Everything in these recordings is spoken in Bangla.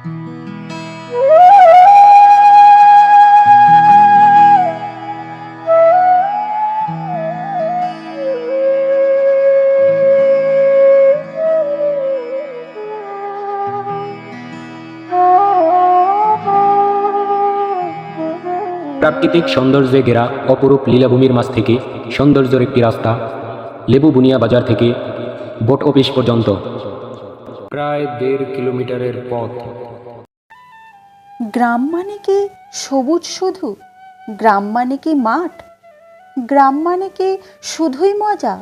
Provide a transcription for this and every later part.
প্রাকৃতিক সৌন্দর্যে ঘেরা অপরূপ লীলাভূমির মাঝ থেকে সৌন্দর্যের একটি রাস্তা লেবু বুনিয়া বাজার থেকে বোট অফিস পর্যন্ত। প্রায় দেড় কিলোমিটারের পথ। গ্রাম মানে কি সবুজ শুধু? গ্রাম মানে কি মাঠ? গ্রাম মানে কি শুধুই মজা?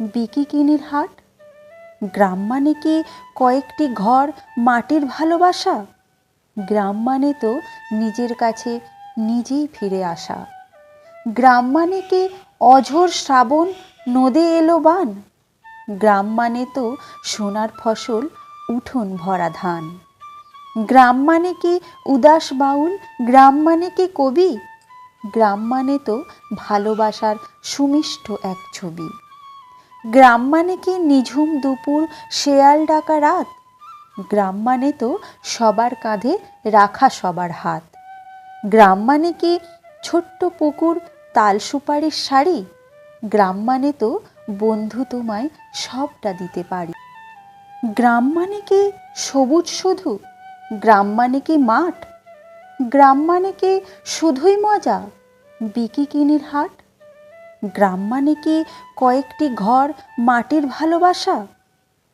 বিকিকিনির হাট? গ্রাম মানে কি কয়েকটি ঘর মাটির ভালোবাসা? গ্রাম মানে তো নিজের কাছে নিজেই ফিরে আসা। গ্রাম মানে কি অঝোর শ্রাবণ, নদে এলো বান? গ্রাম মানে তো সোনার ফসল, উঠোন ভরা ধান। গ্রাম মানে কি উদাস বাউল? গ্রাম মানে কি কবি? গ্রাম মানে তো ভালোবাসার সুমিষ্ট এক ছবি। গ্রাম মানে কি নিঝুম দুপুর শেয়াল ডাকা রাত? গ্রাম মানে তো সবার কাঁধে রাখা সবার হাত। গ্রাম মানে কি ছোট্ট পুকুর, তাল সুপারির শাড়ি গ্রাম মানে তো বন্ধু তোমায় সবটা দিতে পারি। গ্রাম মানে কি সবুজ শুধু? গ্রাম মানে কি মাঠ? গ্রাম মানে কি শুধুই মজা বিকিকিনির হাট? গ্রাম মানে কি কয়েকটি ঘর মাটির ভালোবাসা?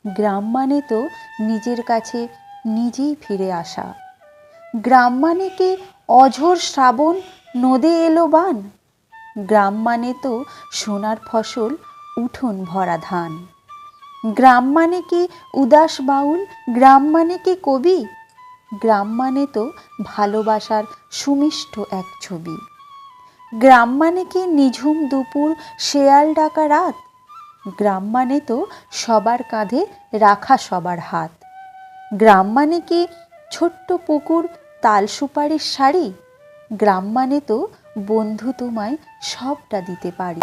গ্রাম মানে তো নিজের কাছে নিজেই ফিরে আসা। গ্রাম মানে কি অঝোর শ্রাবণ, নদে এলো বান? গ্রাম মানে তো সোনার ফসল, উঠোন ভরা ধান? গ্রাম মানে কি উদাস বাউল, গ্রাম মানে কি কবি? গ্রাম মানে তো ভালোবাসার সুমিষ্ট এক ছবি। গ্রাম মানে কি নিঝুম দুপুর শেয়াল ডাকা রাত? গ্রাম মানে তো সবার কাঁধে রাখা সবার হাত। গ্রাম মানে কি ছোট্ট পুকুর তাল সুপারির শাড়ি গ্রাম মানে তো বন্ধু তোমায় সবটা দিতে পারি।